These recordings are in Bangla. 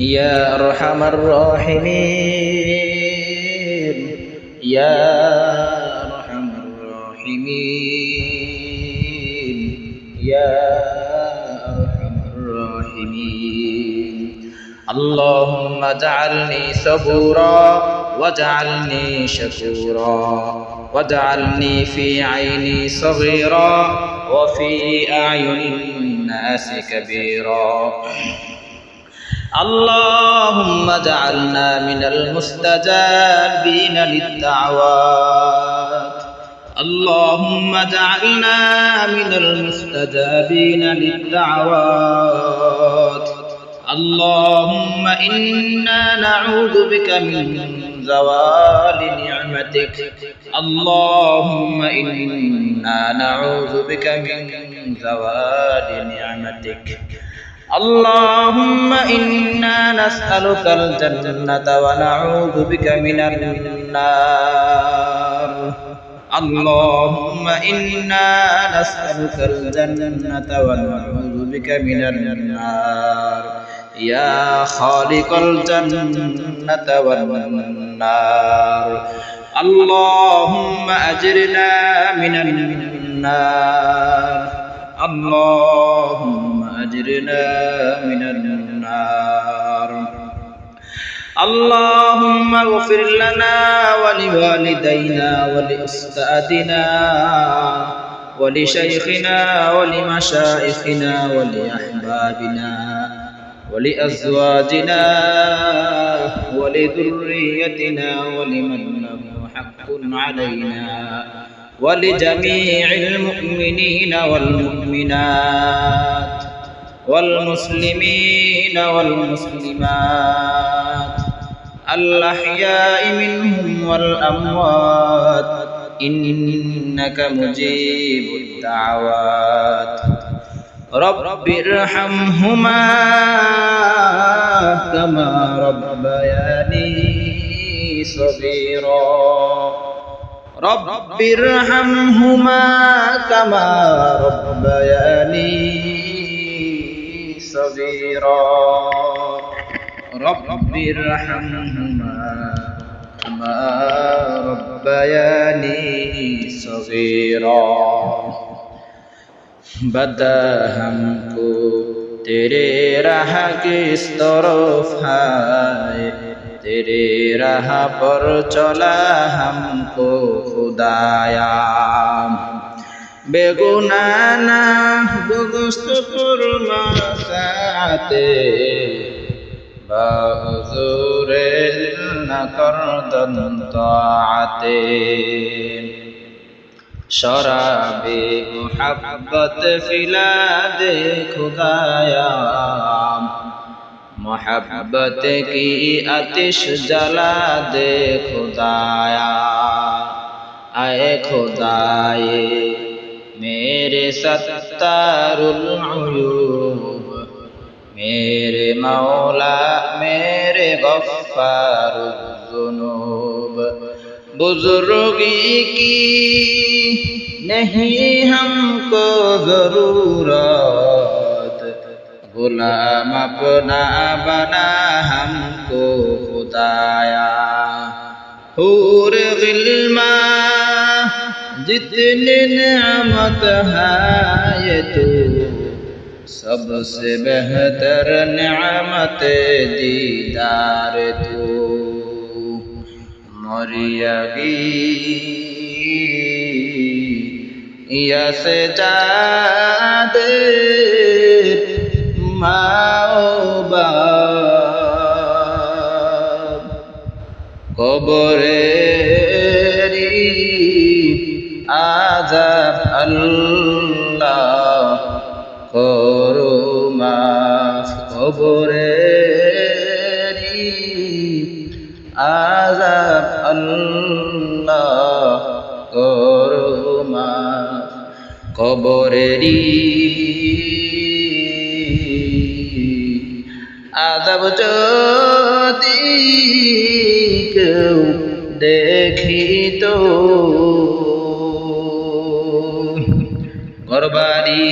يا أرحم الراحمين. يا أرحم الراحمين. يا أرحم الراحمين. اللهم اجعلني صبورا واجعلني شكورا واجعلني في عيني صغيرا وفي أعين الناس كبيرا. اللهم اجعلنا من المستجابين للدعوات. اللهم اجعلنا من المستجابين للدعوات. اللهم إنا نعوذ بك من زوال نعمتك. اللهم إنا نعوذ بك من زوال نعمتك. اللهم إنا نسألك الجنة ونعوذ بك من النار اللهم إنا نسألك الجنة ونعوذ بك من النار يا خالق الجنة والنار اللهم أجرنا من النار اللهم أجرنا من النار اللهم اغفر لنا ولوالدينا ولأستاذنا ولشيخنا ولمشائخنا ولأحبابنا ولأزواجنا ولذريتنا ولمن له حق علينا ولجميع المؤمنين والمؤمنات والمسلمين والمسلمات الأحياء منهم والأموات إنك مجيب الدعوات رب ارحمهما كما ربياني صغيرا رب ارحمهما كما ربياني صغيرا رب ارحمهما كما ربياني صغيرا बदा हमको तेरे राह किस तरफ है तेरे राह पर चला हमको खुदाया बेगुनाना दुगस्त फरमाते রাতে بحضور نقردن طاعته شراب محبت فلاد خدایا محبت کی آتش جلا دے خدایا اے خدائے میرے ستار العیون میرے مولا میرے غفار الذنوب بزرگی کی نہیں ہم کو ضرورت غلام اپنا بنا ہم کو خدایا حور غلما جتنی نعمت ہے تو सबसे बेहतर नियामत दीदार तू মরিয়াগি ইয়াসে যাদে মাও কবরে আজাব আল্লাহ মাফ কবরে আজাব আল্লাহ করমা কবরেরি আজাব যদি কেউ দেখিত ঘরবাড়ি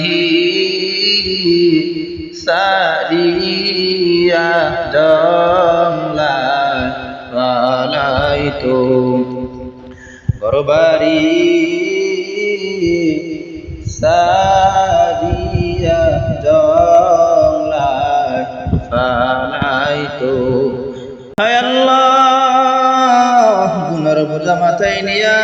সারিয়া জংলায় পালাইতো গরবারি সাদিয়া জংলায় পালাইতো হায় আল্লাহ গুনার বোঝা মাথায় নিয়া